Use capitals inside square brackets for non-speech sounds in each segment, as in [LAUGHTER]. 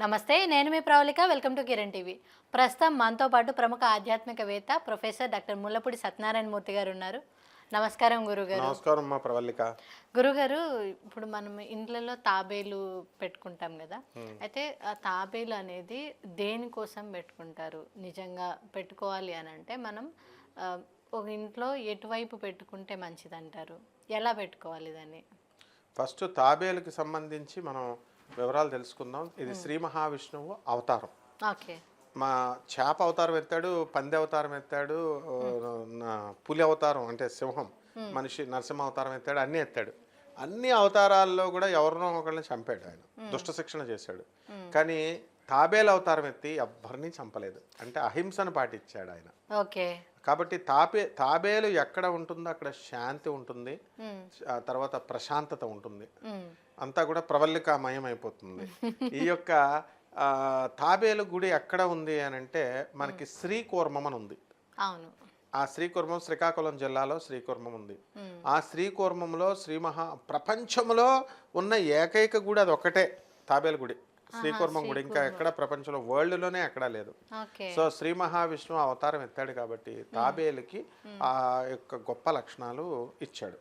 నమస్తే నేను మీ Pravallika welcome to Kiran TV. ప్రస్తుతం మనతో పాటు ప్రముఖ ఆధ్యాత్మికవేత్త ప్రొఫెసర్ డాక్టర్ ముల్లపూడి సత్యనారాయణ మూర్తి గారు ఉన్నారు. నమస్కారం గురుగారు. నమస్కారం మా ప్రవల్లిక. గురుగారు ఇప్పుడు మనం ఇండ్లలో తాబేలు పెట్టుకుంటాం కదా. అయితే ఆ తాబేలు అనేది దేనికోసం పెట్టుకుంటారు? నిజంగా పెట్టుకోవాలి అని అంటే మనం ఒక ఇంట్లో ఎటువైపు పెట్టుకుంటే మంచిదంటారు? ఎలా పెట్టుకోవాలి దాన్ని? ఫస్ట్ తాబేలుకి సంబంధించి మనం వివరాలు తెలుసుకుందాం. ఇది శ్రీ మహావిష్ణువు అవతారం. మా చేప అవతారం ఎత్తాడు పంది అవతారం ఎత్తాడు పులి అవతారం అంటే సింహం మనిషి నరసింహ అవతారం ఎత్తాడు అన్నీ ఎత్తాడు. అన్ని అవతారాల్లో కూడా ఎవరినో ఒకళ్ళని చంపాడు ఆయన. దుష్ట శిక్షణ చేశాడు. కానీ తాబేలు అవతారం ఎత్తి ఎవ్వరిని చంపలేదు. అంటే అహింసను పాటించాడు ఆయన. ఓకే. కాబట్టి తాబే తాబేలు ఎక్కడ ఉంటుందో అక్కడ శాంతి ఉంటుంది. తర్వాత ప్రశాంతత ఉంటుంది. అంతా కూడా ప్రవల్లికామయం అయిపోతుంది. [LAUGHS] ఈ యొక్క తాబేలు గుడి ఎక్కడ ఉంది అని అంటే మనకి శ్రీకూర్మం అని ఉంది. అవును. ఆ శ్రీకూర్మం శ్రీకాకుళం జిల్లాలో శ్రీకూర్మం ఉంది. ఆ శ్రీకూర్మంలో శ్రీ మహా ప్రపంచంలో ఉన్న ఏకైక గుడి అది ఒక్కటే తాబేలు గుడి. శ్రీకూర్మం గుడి ఇంకా ఎక్కడ ప్రపంచంలో వరల్డ్లోనే ఎక్కడా లేదు. సో శ్రీ మహావిష్ణువు అవతారం ఎత్తాడు కాబట్టి తాబేలుకి ఆ యొక్క గొప్ప లక్షణాలు ఇచ్చాడు.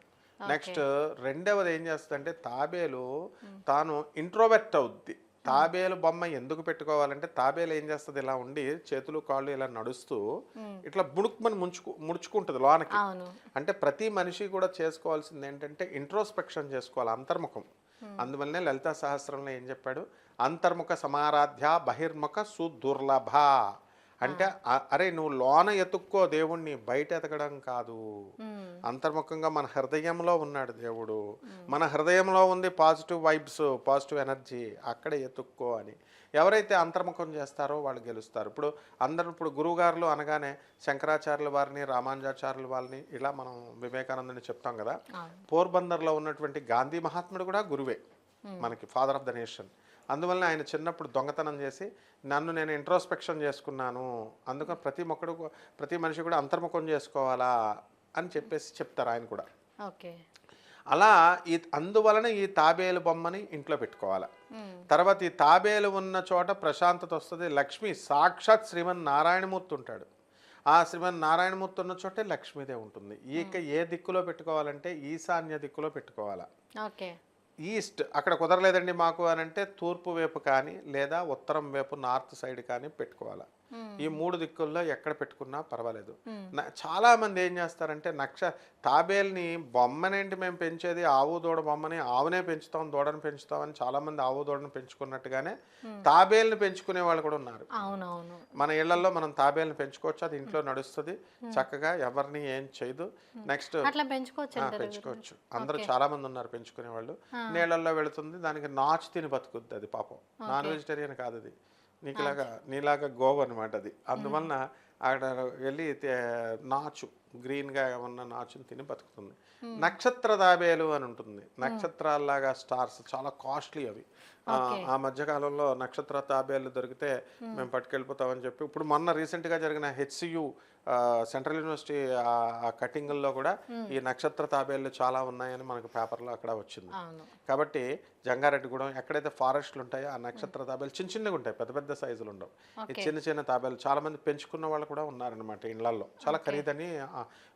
నెక్స్ట్ రెండవది ఏం చేస్తుందంటే తాబేలు తాను ఇంట్రోవెక్ట్ అవుద్ది. తాబేలు బొమ్మ ఎందుకు పెట్టుకోవాలంటే తాబేలు ఏం చేస్తుంది? ఇలా ఉండి చేతులు కాళ్ళు ఇలా నడుస్తూ ఇట్లా ముడుకుమని ముంచుకు ముడుచుకుంటుంది లోనకి. అంటే ప్రతి మనిషి కూడా చేసుకోవాల్సింది ఏంటంటే ఇంట్రోస్పెక్షన్ చేసుకోవాలి అంతర్ముఖం. అందువల్లనే లలితా సహస్రంలో ఏం చెప్పాడు? అంతర్ముఖ సమారాధ్య బహిర్ముఖ సుదుర్లభ. అంటే అరే నువ్వు లోన ఎతుక్కో దేవుణ్ణి బయట ఎతకడం కాదు. అంతర్ముఖంగా మన హృదయంలో ఉన్నాడు దేవుడు. మన హృదయంలో ఉంది పాజిటివ్ వైబ్స్ పాజిటివ్ ఎనర్జీ అక్కడ ఎతుక్కో అని. ఎవరైతే అంతర్ముఖం చేస్తారో వాళ్ళు గెలుస్తారు. ఇప్పుడు అందరూ ఇప్పుడు గురువుగారులు అనగానే శంకరాచార్యుల వారిని రామానుజాచార్యుల వారిని ఇలా మనం వివేకానందని చెప్తాం కదా. పోర్బందర్లో ఉన్నటువంటి గాంధీ మహాత్ముడు కూడా గురువే. మనకి ఫాదర్ ఆఫ్ ద నేషన్ అందువలన ఆయన చిన్నప్పుడు దొంగతనం చేసి నన్ను నేను ఇంట్రోస్పెక్షన్ చేసుకున్నాను. అందుకని ప్రతి ఒక్కడు కూ- ప్రతి మనిషి కూడా అంతర్ముఖం చేసుకోవాలా? అని చెప్పేసి చెప్తారు ఆయన కూడా. ఓకే. అలా ఈ అందువలన ఈ తాబేలు బొమ్మని ఇంట్లో పెట్టుకోవాలి. తర్వాత ఈ తాబేలు ఉన్న చోట ప్రశాంతత వస్తుంది. లక్ష్మి సాక్షాత్ శ్రీమన్ నారాయణమూర్తి ఉంటాడు. ఆ శ్రీమన్ నారాయణమూర్తి ఉన్న చోటే లక్ష్మీదేవి ఉంటుంది. ఈక ఏ దిక్కులో పెట్టుకోవాలంటే ఈశాన్య దిక్కులో పెట్టుకోవాలా. ఓకే. ఈస్ట్ అక్కడ కుదరలేదండి మాకు అని అంటే తూర్పు వైపు కానీ లేదా ఉత్తరం వైపు నార్త్ సైడ్ కానీ పెట్టుకోవాలి? ఈ మూడు దిక్కుల్లో ఎక్కడ పెట్టుకున్నా పర్వాలేదు. Hmm. చాలా మంది ఏం చేస్తారంటే నక్ష తాబేల్ని బొమ్మనేంటి మేము పెంచేది? ఆవు దూడ బొమ్మని ఆవునే పెంచుతాం దూడని పెంచుతాం అని చాలా మంది ఆవు దూడని పెంచుకున్నట్టుగానే తాబేల్ని పెంచుకునే వాళ్ళు కూడా ఉన్నారు. మన ఇళ్ళలో మనం తాబేల్ని పెంచుకోవచ్చు అది ఇంట్లో నడుస్తుంది. చక్కగా ఎవరిని ఏం చేయదు. నెక్స్ట్ పెంచుకోవచ్చు అందరూ చాలా మంది ఉన్నారు పెంచుకునే వాళ్ళు నీళ్ళల్లో వెళుతుంది దానికి నాచు తిని బతుకుద్ది అది పాపం. నాన్ వెజిటేరియన్ కాదు అది. నీకులాగా నీలాగా గోవు అనమాట అది. అందువలన అక్కడ వెళ్ళి నాచు గ్రీన్గా ఉన్న నాచుని తిని బతుకుతుంది. నక్షత్ర తాబేలు అని ఉంటుంది. నక్షత్రాల్లాగా స్టార్స్ చాలా కాస్ట్లీ అవి. ఆ, ఆ మధ్యకాలంలో నక్షత్ర తాబేలు దొరికితే మేము పట్టుకెళ్ళిపోతామని చెప్పి ఇప్పుడు మొన్న రీసెంట్గా జరిగిన హెచ్సియు సెంట్రల్ యూనివర్సిటీ ఆ కటింగ్ల్లో కూడా ఈ నక్షత్ర తాబేళ్ళు చాలా ఉన్నాయని మనకు పేపర్లో అక్కడ వచ్చింది. కాబట్టి జంగారెడ్డిగూడెం ఎక్కడైతే ఫారెస్ట్లు ఉంటాయో ఆ నక్షత్ర తాబేలు చిన్న చిన్నగా ఉంటాయి పెద్ద పెద్ద సైజులు ఉండవు. ఈ చిన్న చిన్న తాబేలు చాలా మంది పెంచుకున్న వాళ్ళు కూడా ఉన్నారనమాట ఇళ్ళలో చాలా ఖరీదని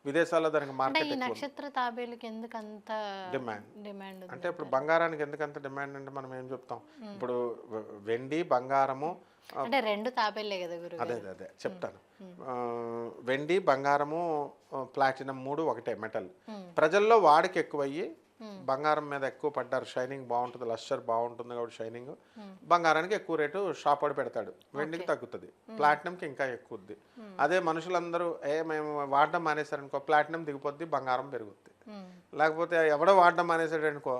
విదేశాల్లో దానికి మార్కెట్ నక్షత్ర తాబేలుకి ఎందుకు అంత డిమాండ్ అంటే ఇప్పుడు బంగారానికి ఎందుకంత డిమాండ్ అంటే మనం ఏం చెప్తాం? ఇప్పుడు వెండి బంగారము అంటే రెండు తాబేలే కదా గురు అదే అదే అదే. చెప్తాను. వెండి బంగారము ప్లాటినం మూడు ఒకటే మెటల్. ప్రజల్లో వాడికి ఎక్కువయ్యి బంగారం మీద ఎక్కువ పడ్డారు. షైనింగ్ బాగుంటుంది లస్చర్ బాగుంటుంది కాబట్టి షైనింగ్. బంగారానికి ఎక్కువ రేటు షాప్ వాడు పెడతాడు. వెండికి తగ్గుతుంది. ప్లాటినంకి ఇంకా ఎక్కువద్ది. అదే మనుషులందరూ ఏ మేము వాడడం మానేశారనుకో ప్లాటినం దిగిపోద్ది బంగారం పెరుగుద్ది. లేకపోతే ఎవడో వాడడం మానేశాడు అనుకో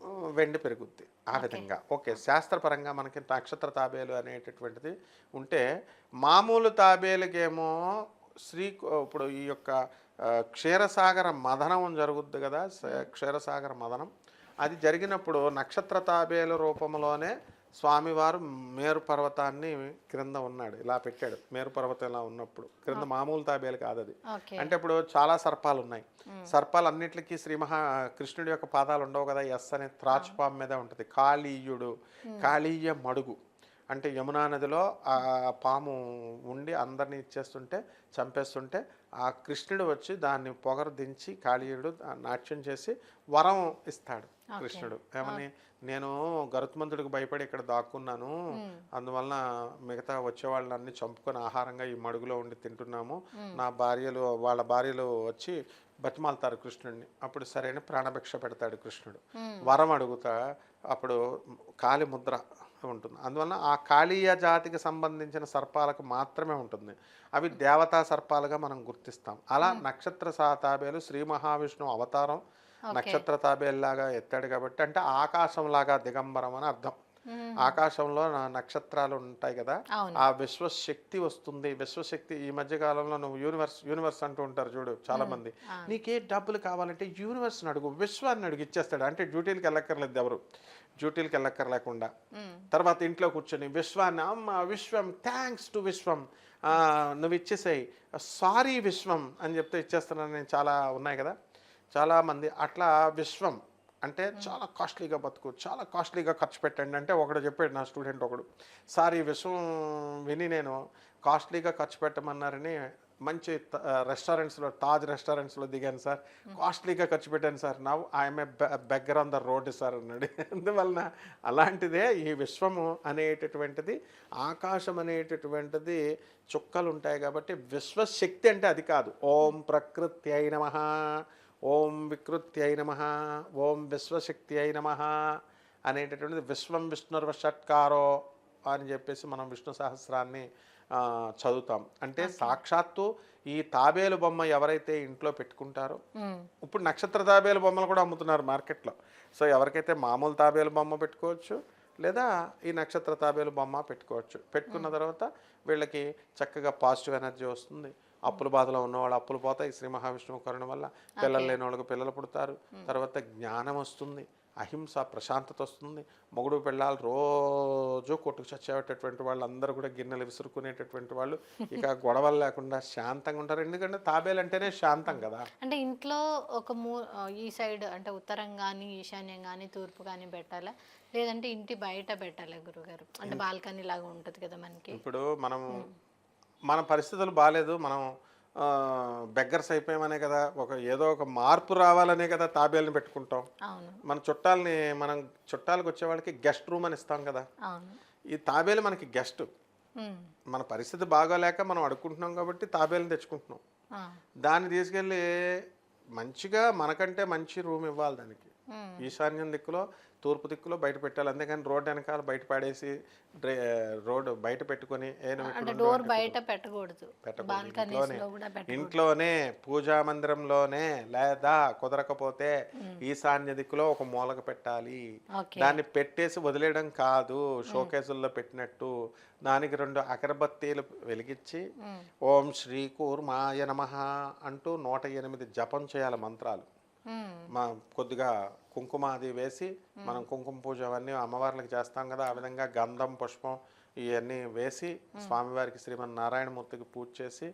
ఆ, వెండి పెరుగుద్ది. ఆ విధంగా. ఓకే శాస్త్రపరంగా మనకి నక్షత్ర తాబేలు అనేటటువంటిది ఉంటే మామూలు తాబేలుకేమో శ్రీ ఇప్పుడు ఈ యొక్క క్షీరసాగర మదనం జరుగుద్ది కదా క్షీరసాగర మదనం. అది జరిగినప్పుడు నక్షత్ర తాబేలు రూపంలోనే స్వామివారు మేరు పర్వతాన్ని క్రింద ఉన్నాడు ఇలా పెట్టాడు. మేరు పర్వతం ఇలా ఉన్నప్పుడు. క్రింద మామూలు తాబేలు కాదు అది అంటే ఇప్పుడు చాలా సర్పాలు ఉన్నాయి సర్పాలు అన్నిటికీ శ్రీ మహా కృష్ణుడి యొక్క పాదాలు ఉండవు కదా ఎస్ అనే త్రాచుపాం మీద ఉంటుంది. కాళీయుడు కాళీయ మడుగు. అంటే యమునా నదిలో ఆ పాము ఉండి అందరినీ ఇచ్చేస్తుంటే చంపేస్తుంటే ఆ కృష్ణుడు వచ్చి దాన్ని పొగరు దించి కాళీయుడు నాట్యం చేసి వరం ఇస్తాడు కృష్ణుడు. ఏమని? నేను గరుత్మంతుడికి భయపడి ఇక్కడ దాక్కున్నాను. అందువలన మిగతా వచ్చే వాళ్ళని అన్ని చంపుకొని ఆహారంగా ఈ మడుగులో ఉండి తింటున్నాము. నా భార్యలు వాళ్ళ భార్యలు వచ్చి బతిమాలుతారు కృష్ణుడిని. అప్పుడు సరైన ప్రాణభిక్ష పెడతాడు కృష్ణుడు. వరం అడుగుతా అప్పుడు కాలి ముద్ర ఉంటుంది. అందువలన ఆ కాళీయ జాతికి సంబంధించిన సర్పాలకు మాత్రమే ఉంటుంది. అవి దేవతా సర్పాలుగా మనం గుర్తిస్తాం. అలా నక్షత్ర సాతాబేలు శ్రీ మహావిష్ణువు అవతారం నక్షత్ర తాబేల్లాగా ఎత్తాడు కాబట్టి అంటే ఆకాశంలాగా దిగంబరం అని అర్థం. ఆకాశంలో నా- నక్షత్రాలు ఉంటాయి కదా. ఆ విశ్వశక్తి వస్తుంది. విశ్వశక్తి ఈ మధ్య కాలంలో నువ్వు యూనివర్స్ యూనివర్స్ అంటూ ఉంటారు చూడు చాలా మంది నీకే డబ్బులు కావాలంటే యూనివర్స్ అడుగు విశ్వాన్ని అడుగు ఇచ్చేస్తాడు. అంటే డ్యూటీలకు వెళ్ళక్కర్లేదు ఎవరు డ్యూటీలకు వెళ్ళక్కర్లేకుండా. తర్వాత ఇంట్లో కూర్చొని విశ్వాన్ని అమ్మ విశ్వం థ్యాంక్స్ టు విశ్వం నువ్వు ఇచ్చేసాయి సారీ విశ్వం అని చెప్తే ఇచ్చేస్తున్నాను నేను చాలా ఉన్నాయి కదా. చాలా మంది అట్లా విశ్వం అంటే చాలా కాస్ట్లీగా బతుకు చాలా కాస్ట్లీగా ఖర్చు పెట్టండి అంటే ఒకడు చెప్పాడు నా స్టూడెంట్ ఒకడు సార్ ఈ విషయం విని నేను కాస్ట్లీగా ఖర్చు పెట్టమన్నారని మంచి రెస్టారెంట్స్లో తాజ్ రెస్టారెంట్స్లో దిగాను సార్. కాస్ట్లీగా ఖర్చు పెట్టాను sir. Now I'm a beggar on the road sir అన్నాడు. [LAUGHS] అందువలన అలాంటిదే ఈ విశ్వము అనేటటువంటిది ఆకాశం అనేటటువంటిది చుక్కలు ఉంటాయి కాబట్టి విశ్వశక్తి అంటే అది కాదు. ఓం ప్రకృతి అయిన ఓం వికృతి అయిన ఓం విశ్వశక్తి అయిన అనేటటువంటిది విశ్వం విష్ణుర్వ షట్కారో అని చెప్పేసి మనం విష్ణు సహస్రాన్ని చదువుతాం. అంటే సాక్షాత్తు ఈ తాబేలు బొమ్మ ఎవరైతే ఇంట్లో పెట్టుకుంటారో ఇప్పుడు నక్షత్ర తాబేలు బొమ్మలు కూడా అమ్ముతున్నారు మార్కెట్లో. సో ఎవరికైతే మామూలు తాబేలు బొమ్మ పెట్టుకోవచ్చు లేదా ఈ నక్షత్ర తాబేలు బొమ్మ పెట్టుకోవచ్చు. పెట్టుకున్న తర్వాత వీళ్ళకి చక్కగా పాజిటివ్ ఎనర్జీ వస్తుంది. అప్పుల బాధలో ఉన్నవాళ్ళు అప్పులు పోతాయి. శ్రీ మహావిష్ణువు కరుణ వల్ల పిల్లలు లేని వాళ్ళకి పిల్లలు పుడతారు. తర్వాత జ్ఞానం వస్తుంది అహింస ప్రశాంతత వస్తుంది. మొగుడు పెళ్ళాలు రోజు కొట్టుకు చచ్చేటటువంటి వాళ్ళు అందరూ కూడా గిన్నెలు విసురుకునేటటువంటి వాళ్ళు. ఇక గొడవలు లేకుండా శాంతంగా ఉంటారు. ఎందుకంటే తాబేలు అంటేనే శాంతం కదా. అంటే ఇంట్లో ఒక మూ ఈ సైడ్ అంటే ఉత్తరం కానీ ఈశాన్యం కానీ తూర్పు కానీ పెట్టాలా? లేదంటే ఇంటి బయట పెట్టాలా గురుగారు? అంటే బాల్కనీ లాగా ఉంటుంది కదా మనకి. ఇప్పుడు మనం మన పరిస్థితులు బాగాలేదు మనం బెగ్గర్స్ అయిపోయామనే కదా ఒక ఏదో ఒక మార్పు రావాలనే కదా తాబేల్ని పెట్టుకుంటాం. మన చుట్టాలని మనం చుట్టాలకు వచ్చే వాళ్ళకి గెస్ట్ రూమ్ అని ఇస్తాం కదా. ఈ తాబేలు మనకి గెస్ట్. మన పరిస్థితి బాగోలేక మనం అడుక్కుంటున్నాం కాబట్టి తాబేలుని తెచ్చుకుంటున్నాం. దాన్ని తీసుకెళ్ళి మంచిగా మనకంటే మంచి రూమ్ ఇవ్వాలి దానికి. ఈశాన్యం దిక్కులో తూర్పు దిక్కులో బయట పెట్టాలి. అంతేకాని రోడ్డు వెనకాల బయట పడేసి రోడ్డు బయట పెట్టుకొని డోర్ బయట పెట్టకూడదు. ఇంట్లోనే. పూజా మందిరంలోనే లేదా కుదరకపోతే ఈశాన్య దిక్కులో ఒక మూలక పెట్టాలి. దాన్ని పెట్టేసి వదిలేయడం కాదు. షోకేసుల్లో పెట్టినట్టు దానికి రెండు అగరబత్తీలు వెలిగించి. ఓం శ్రీ కూర్మాయ నమ అంటూ నూట ఎనిమిది జపం చేయాలి మంత్రాలు. మా కొద్దిగా కుంకుమ అది వేసి మనం కుంకుమ పూజ అవన్నీ అమ్మవార్లకు చేస్తాం కదా ఆ విధంగా గంధం పుష్పం ఇవన్నీ వేసి స్వామివారికి శ్రీమన్ నారాయణమూర్తికి పూజ చేసి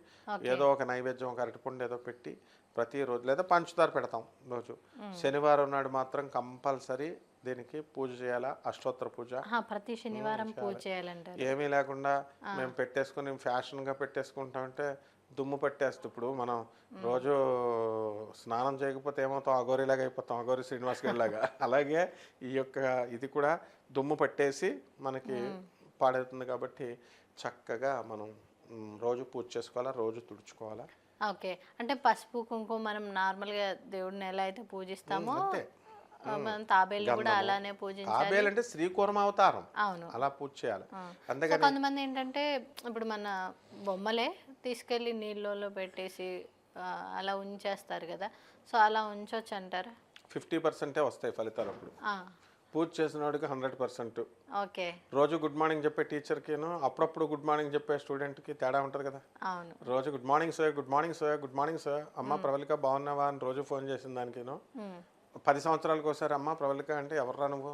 ఏదో ఒక నైవేద్యం ఒక అరటిపండు ఏదో పెట్టి ప్రతిరోజు లేదా పంచదార పెడతాం రోజు. శనివారం నాడు మాత్రం కంపల్సరీ దీనికి పూజ చేయాలా? అష్టోత్తర పూజ. ప్రతి శనివారం పూజ చేయాలంటారు. ఏమీ లేకుండా మేము పెట్టేసుకుని ఫ్యాషన్గా పెట్టేసుకుంటామంటే దుమ్ము పట్టేస్తుంది ఇప్పుడు మనం రోజు స్నానం చేయకపోతే ఏమవుతాం? అఘోరిలాగా అయిపోతాం అఘోరి శ్రీనివాస్ గారిలాగా అలాగే ఈ యొక్క ఇది కూడా దుమ్ము పట్టేసి మనకి పాడవుతుంది కాబట్టి చక్కగా మనం రోజు పూజ చేసుకోవాలా రోజు తుడుచుకోవాలా. ఓకే. అంటే పసుపు కుంకుమ మనం నార్మల్గా దేవుడిని ఎలా అయితే పూజిస్తామో అంతే. మనం తాబేలు కూడా అలానే పూజించాలి. తాబేలు అంటే శ్రీకూర్మ అవతారం. అవును. అలా పూజ చేయాలి. సో కొంతమంది ఏంటంటే ఇప్పుడు మన బొమ్మలే తీసుకెళ్ళి నీళ్ళలో పెట్టేసి అలా ఉంచేస్తారు కదా. సో అలా ఉంచొచ్చు అంటారా ఫిఫ్టీ పర్సెంటే వస్తాయి ఫలితాలు అప్పుడు. పూజ చేసిన వాడికి హండ్రెడ్ పర్సెంట్. ఓకే. రోజు గుడ్ మార్నింగ్ చెప్పే టీచర్కిను అప్పుడప్పుడు గుడ్ మార్నింగ్ చెప్పే స్టూడెంట్కి తేడా ఉంటుంది కదా. అవును. రోజు good morning sir good morning sir good morning sir అమ్మ ప్రవళిక బాగున్నావా అని రోజు ఫోన్ చేసిన దానికిను. పది సంవత్సరాలకు ఒకసారి అమ్మ ప్రవళిక అంటే ఎవర్రా నువ్వు?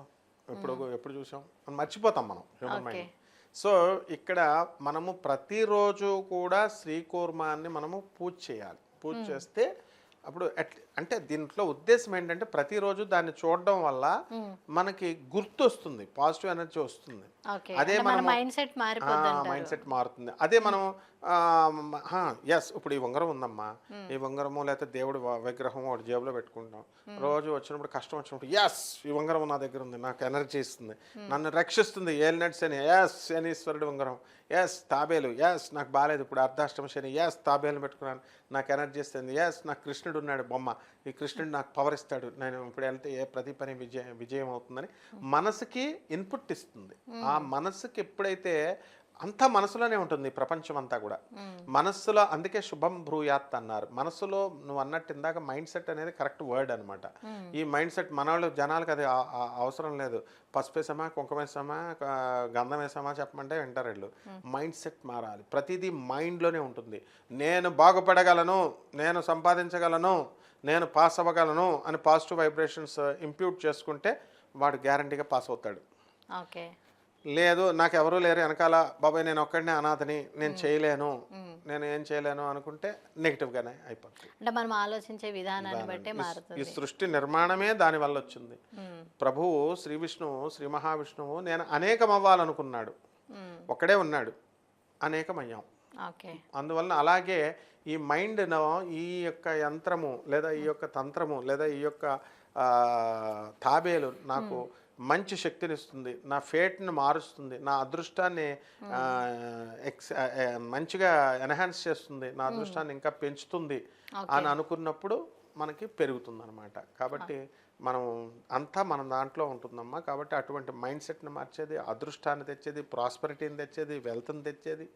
ఎప్పుడు ఎప్పుడు చూసాం? అని మర్చిపోతాం మనం హ్యూమన్ మైండ్. సో ఇక్కడ మనము ప్రతిరోజు కూడా శ్రీకూర్మాన్ని మనము పూజ చేయాలి. పూజ చేస్తే అప్పుడు అట్- దీంట్లో ఉద్దేశం ఏంటంటే ప్రతిరోజు దాన్ని చూడడం వల్ల మనకి గుర్తు వస్తుంది పాజిటివ్ ఎనర్జీ వస్తుంది. అదే మన మైండ్ సెట్ మైండ్ సెట్ మారుతుంది. అదే మనం ఎస్ ఇప్పుడు ఈ ఉంగరం ఉందమ్మా. ఈ ఉంగరము లేకపోతే దేవుడి విగ్రహం ఒకటి జేబులో పెట్టుకుంటాం. రోజు వచ్చినప్పుడు కష్టం వచ్చినప్పుడు ఎస్ ఈ ఉంగరం నా దగ్గర ఉంది నాకు ఎనర్జీ ఇస్తుంది. నన్ను రక్షిస్తుంది ఏలినట్ శని ఎస్ శనీశ్వరుడు ఉంగరం. ఎస్ తాబేలు. ఎస్ నాకు బాగాలేదు ఇప్పుడు అర్ధాష్టమ శని. ఎస్ తాబేలు పెట్టుకున్నాను. నాకు ఎనర్జీ ఇస్తుంది ఎస్ నాకు కృష్ణుడు ఉన్నాడు బొమ్మ. ఈ కృష్ణుడు నాకు పవర్ ఇస్తాడు. నేను ఇప్పుడు వెళ్తే ఏ ప్రతి పని విజయం విజయం అవుతుందని మనసుకి ఇన్పుట్ ఇస్తుంది. ఆ మనసుకి ఎప్పుడైతే అంతా మనసులోనే ఉంటుంది ప్రపంచం అంతా కూడా. మనస్సులో అందుకే శుభం భ్రూయాత్ అన్నారు. మనసులో నువ్వు అన్నట్టు ఇందాక మైండ్ సెట్ అనేది కరెక్ట్ వర్డ్ అనమాట ఈ మైండ్ సెట్ మన వాళ్ళు జనాలకు అది అవసరం లేదు. పసుపు వేసామా కుంకుమ వేసామా గంధం వేసామా చెప్పమంటే వింటారు వీళ్ళు. మైండ్ సెట్ మారాలి. ప్రతిదీ మైండ్లోనే ఉంటుంది. నేను బాగుపడగలను నేను సంపాదించగలను నేను పాస్ అవ్వగలను అని పాజిటివ్ వైబ్రేషన్స్ ఇంప్యూట్ చేసుకుంటే వాడు గ్యారంటీగా పాస్ అవుతాడు. ఓకే. లేదు నాకు ఎవరూ లేరు. వెనకాల బాబాయ్ నేను ఒక్కడినే అనాథని నేను చేయలేను. నేను ఏం చేయలేను అనుకుంటే నెగిటివ్గానే అయిపోతుంది అంటే మనం ఆలోచించే విధానాన్ని బట్టే మారుతుంది ఈ సృష్టి నిర్మాణమే దాని వల్ల వచ్చింది. ప్రభువు శ్రీ విష్ణువు శ్రీ మహావిష్ణువు నేను అనేకం అవ్వాలనుకున్నాడు. ఒక్కడే ఉన్నాడు. అనేకమయ్యాం. అందువలన అలాగే ఈ మైండ్ను ఈ యొక్క యంత్రము లేదా ఈ యొక్క తంత్రము లేదా ఈ యొక్క తాబేలు నాకు మంచి శక్తినిస్తుంది నా ఫేట్ని మారుస్తుంది. నా అదృష్టాన్ని ఎక్స్ మంచిగా ఎన్హాన్స్ చేస్తుంది. నా అదృష్టాన్ని ఇంకా పెంచుతుంది అని అనుకున్నప్పుడు మనకి పెరుగుతుంది అనమాట కాబట్టి మనం అంతా మన దాంట్లో ఉంటుందమ్మా. కాబట్టి అటువంటి మైండ్ సెట్ని మార్చేది అదృష్టాన్ని తెచ్చేది ప్రాస్పరిటీని తెచ్చేది వెల్త్ని తెచ్చేది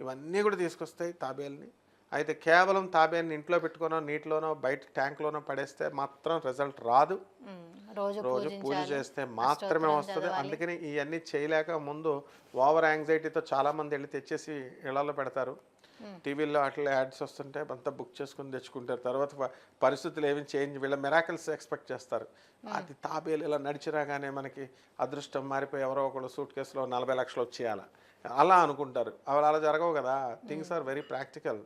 ఇవన్నీ కూడా తీసుకొస్తాయి తాబేల్ని. అయితే కేవలం తాబేల్ని ఇంట్లో పెట్టుకోనో నీటిలోనో బయట ట్యాంక్లోనో పడేస్తే మాత్రం రిజల్ట్ రాదు. రోజు పూజ చేస్తే మాత్రమే వస్తుంది. అందుకని ఇవన్నీ చేయలేక ముందు ఓవర్ యాంగ్జైటీతో చాలా మంది వెళ్ళి తెచ్చేసి ఇళ్ళలో పెడతారు. టీవీల్లో అట్లా యాడ్స్ వస్తుంటే అంతా బుక్ చేసుకుని తెచ్చుకుంటారు. తర్వాత పరిస్థితులు ఏమి చేంజ్ వీళ్ళ మెరాకిల్స్ ఎక్స్పెక్ట్ చేస్తారు. అది తాబేలు ఇలా నడిచిరాగానే మనకి అదృష్టం మారిపోయి ఎవరో ఒకళ్ళు సూట్ కేసులో నలభై లక్షలు వచ్చేయాల. అలా అనుకుంటారు. అవి అలా జరగవు కదా. Things are very practical.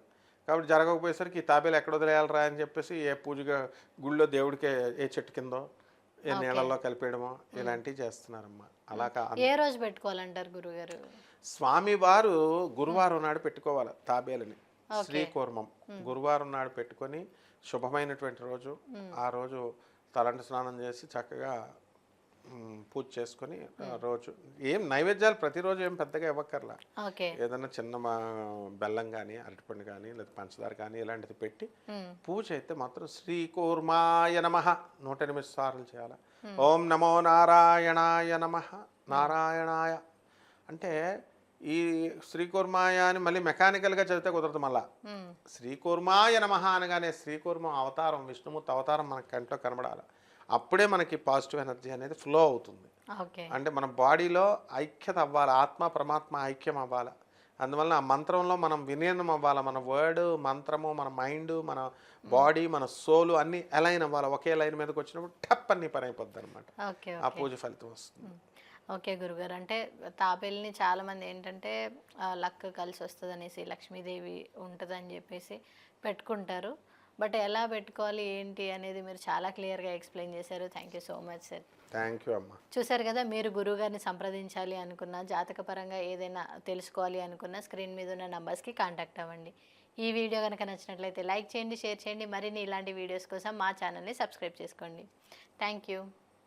కాబట్టి జరగకపోయేసరికి ఈ తాబేలు ఎక్కడ వదిలేయాలరా అని చెప్పేసి ఏ పూజగా గుళ్ళో దేవుడికి ఏ చెట్టు కిందో నీళ్ళల్లో కలిపేయడమో ఇలాంటివి చేస్తున్నారమ్మా. అలా ఏ రోజు పెట్టుకోవాలంటారు గురుగారు? స్వామివారు గురువారం నాడు పెట్టుకోవాలి తాబేలని. శ్రీకూర్మం. గురువారం నాడు పెట్టుకొని శుభమైనటువంటి రోజు ఆ రోజు తలంటి స్నానం చేసి చక్కగా పూజ చేసుకొని రోజు ఏం నైవేద్యాలు ప్రతిరోజు ఏం పెద్దగా ఇవ్వక్కర్లా. ఏదైనా చిన్న మా బెల్లం కానీ అరటిపండు కానీ లేదా పంచదార కానీ ఇలాంటిది పెట్టి. పూజ అయితే మాత్రం శ్రీ కూర్మాయ నమ నూట ఎనిమిది సార్లు చేయాలి. ఓం నమో నారాయణాయ నమ నారాయణాయ. అంటే ఈ శ్రీకూర్మాయ అని మళ్ళీ మెకానికల్గా చదివితే కుదరదు మళ్ళా. శ్రీకూర్మాయ నమ అనగానే శ్రీకూర్మం అవతారం విష్ణుమూర్తి అవతారం మనకి కంట్లో కనబడాలి. అప్పుడే మనకి పాజిటివ్ ఎనర్జీ అనేది ఫ్లో అవుతుంది. ఓకే. అంటే మన బాడీలో ఐక్యత అవ్వాలి ఆత్మ పరమాత్మ ఐక్యం అవ్వాలి. అందువల్ల ఆ మంత్రంలో మనం విలీనం అవ్వాలి. మన వర్డ్ మంత్రము మన మైండ్ మన బాడీ మన సోలు అన్నీ అలైన్ అవ్వాలి. ఒకే లైన్ మీదకి వచ్చినప్పుడు టప్ అన్ని పని అయిపోద్ది అనమాట ఓకే ఆ పూజ ఫలితం వస్తుంది. ఓకే గురుగారు. అంటే తాబేల్ని చాలా మంది ఏంటంటే లక్ కలిసి వస్తుంది అనేసి లక్ష్మీదేవి ఉంటుందని చెప్పేసి పెట్టుకుంటారు. బట్ ఎలా పెట్టుకోవాలి ఏంటి అనేది మీరు చాలా క్లియర్గా ఎక్స్ప్లెయిన్ చేశారు. Thank you so much sir thank you అమ్మా. చూశారు కదా మీరు గురువుగారిని సంప్రదించాలి అనుకున్న జాతకపరంగా ఏదైనా తెలుసుకోవాలి అనుకున్న స్క్రీన్ మీద ఉన్న నంబర్స్కి కాంటాక్ట్ అవ్వండి. ఈ వీడియో కనుక నచ్చినట్లయితే లైక్ చేయండి షేర్ చేయండి. మరిన్ని ఇలాంటి వీడియోస్ కోసం మా ఛానల్ని సబ్స్క్రైబ్ చేసుకోండి. Thank you